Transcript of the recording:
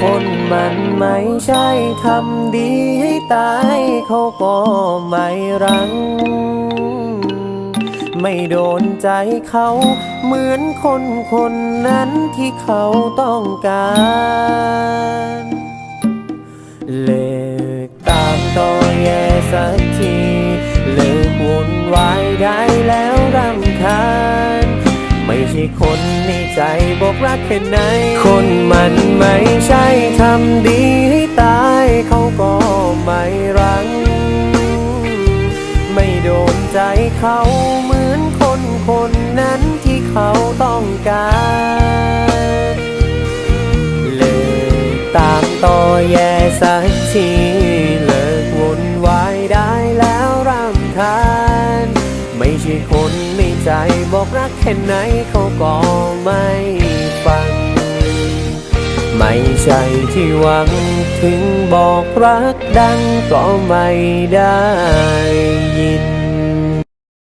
คนมันไม่ใช่ทำดีให้ตายเขาก็ไม่รัง ไม่โดนใจเขาเหมือนคนคนนั้นที่เขาต้องการเลิกตามต่อแย่สักที ไม่คนในใจบอกรักแค่ไหน คนมันไม่ใช่ทำดีให้ตายเขาก็ไม่รัง ไม่โดนใจเขาเหมือนคนคนนั้นที่เขาต้องการเลิกตามต่อแย่สักทีเลิกวนวายได้แล้วรำคาญไม่ใช่คน ในใจบอกรักแค่ไหนเขาก็ไม่ฟัง ไม่ใช่ที่หวังถึงบอกรักดังก็ไม่ได้